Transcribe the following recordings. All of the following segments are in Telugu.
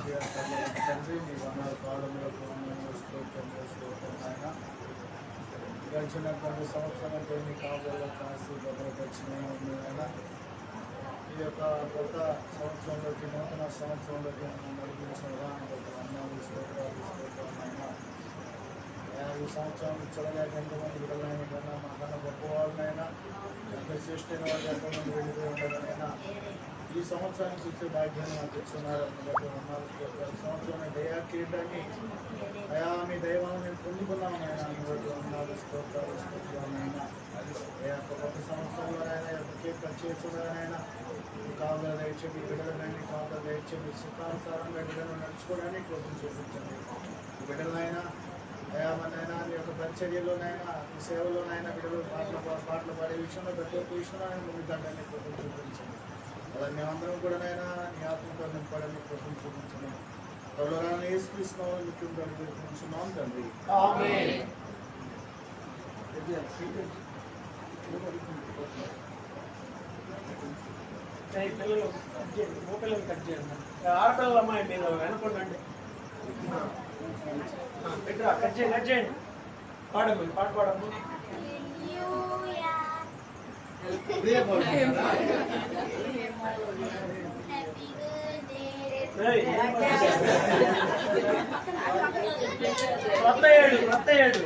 తండ్రి మీ వందల పాదములకు వందనములు స్తోత్రం స్తోత్రం నాయన గడిచినటువంటి సంవత్సరంతో మీ కాపుదల కాసి భద్రపరిచిన నాయన ఈ యొక్క కొత్త సంవత్సరంలోకి నూతన సంవత్సరంలోకి మనం నడిపించిన విధానం బట్టి వందనాలు స్తోత్రాలు స్తోత్రం నాయన అయ్యా, ఈ సంవత్సరం చూడలేక ఎంతమంది విడలైన కన్నా మాకన్నా గొప్పవాళ్ళనైనా ఎంత శ్రేష్టమైన వాళ్ళు ఎంతమంది వెళ్ళిపోయి ఉండాలనైనా ఈ సంవత్సరానికి వచ్చే భాగ్యాన్ని నాకు ఇస్తున్నారు అందుకే సంవత్సరం దయా కిరీటాన్ని అయా మీ దైవాన్ని మేము పొందుకున్నాం ఆయన అందుబట్టి వందనాలు స్తోత్రాలు స్తోత్రాలైనా అయ్యా ఒక సంవత్సరంలో ఆయన కేక్ చేస్తున్నారైనా కావాలి దయచేసి బిడ్డలనైనా కావాలి దయచేసి సుఖానుసారంగా బిడ్డలను నడుచుకోవడానికి కోసం చూపించండి. బిడ్డలైనా అయా మనైనా మీ యొక్క పరిచర్యలోనైనా మీ సేవలోనైనా బిడ్డలు పాటలు పాటలు పాడే విషయంలో ప్రతి ఒక్క విషయంలో ఆయన ముందు తండ్రిని కోసం చూపించండి. అలా మేమందరం కూడా నైనా నీ ఆత్మతో నింపడానికి కోసం చూపించండి త్వరలో రాని యేసుక్రీస్తునామములో ముఖ్యం తండ్రి. పిల్లలు కట్ చేయండి పిల్లలు కట్ చేయండి. ఆడపిల్లల అమ్మాయి మీరు వెనకుండండి పెట్టరా కట్ చేయండి కట్ చేయండి. పాడమ్మ పాట పాడమ్మ. కొత్త ఏడు కొత్త ఏడు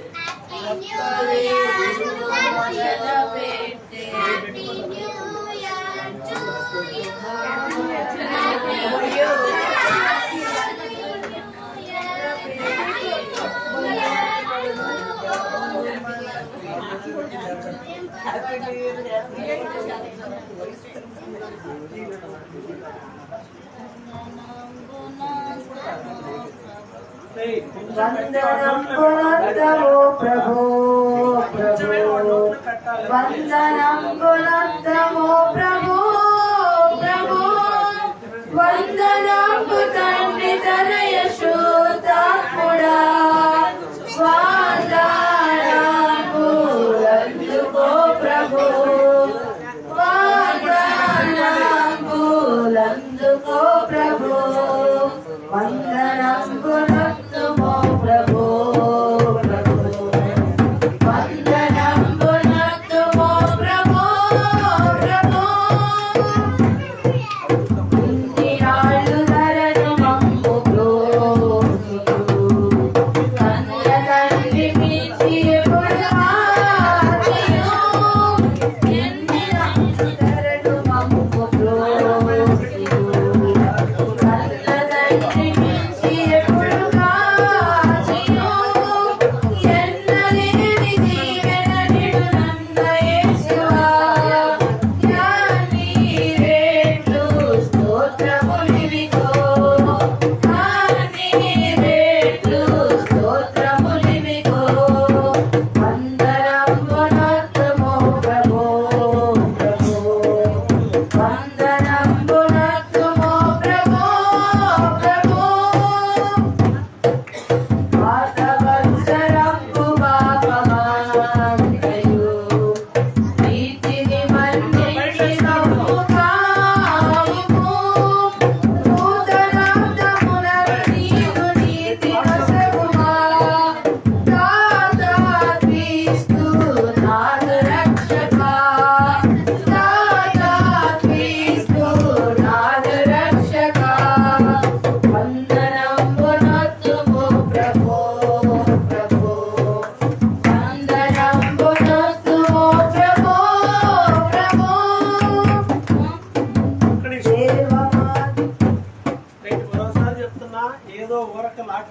వందనంబులందము ప్రభు ప్రభు. ప్రభు ప్రభు.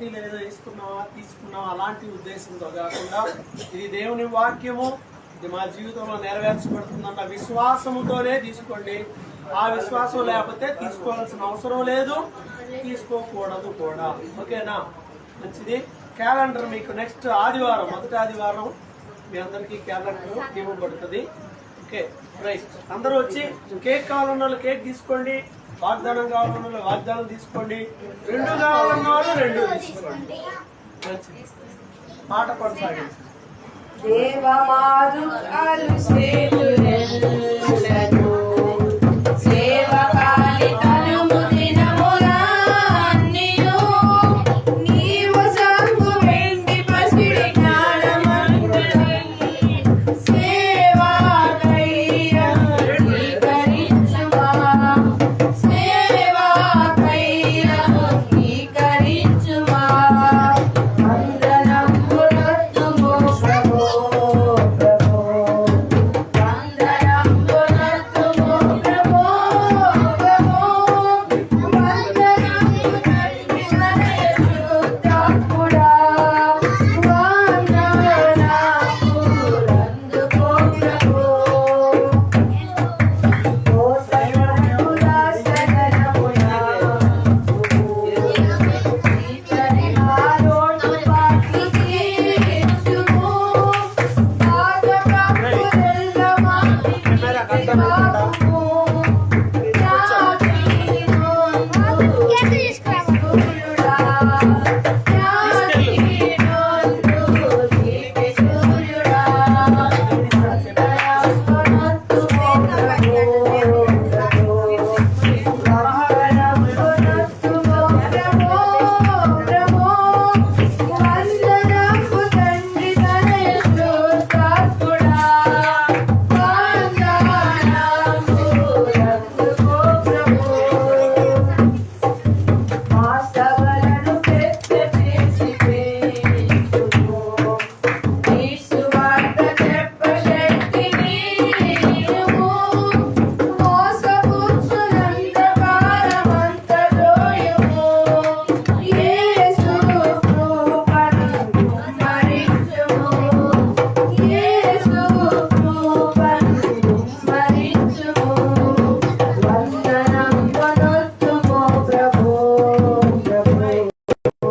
ఊరక ఏదో వేసుకున్నావా తీసుకున్నావా అలాంటి ఉద్దేశంతో కాకుండా ఇది దేవుని వాక్యము. ఇది మా జీవితంలో నెరవేర్చబడుతుందన్న విశ్వాసముతోనే తీసుకోండి. ఆ విశ్వాసం లేకపోతే తీసుకోవాల్సిన అవసరం లేదు. తీసుకోకూడదు కూడా. ఓకేనా? మంచిది. క్యాలెండర్ మీకు నెక్స్ట్ ఆదివారం మొదటి ఆదివారం మీ అందరికీ క్యాలెండర్ ఇవ్వబడుతుంది. ఓకే రైట్ అందరూ వచ్చి కేక్ కావాలన్న వాళ్ళు కేక్ తీసుకోండి. వాగ్దానం కావాలన్న వాగ్దానం తీసుకోండి. రెండు కావాలన్న వాళ్ళు రెండు తీసుకోండి. పాట కొనసాగింది దేవమాదు అలు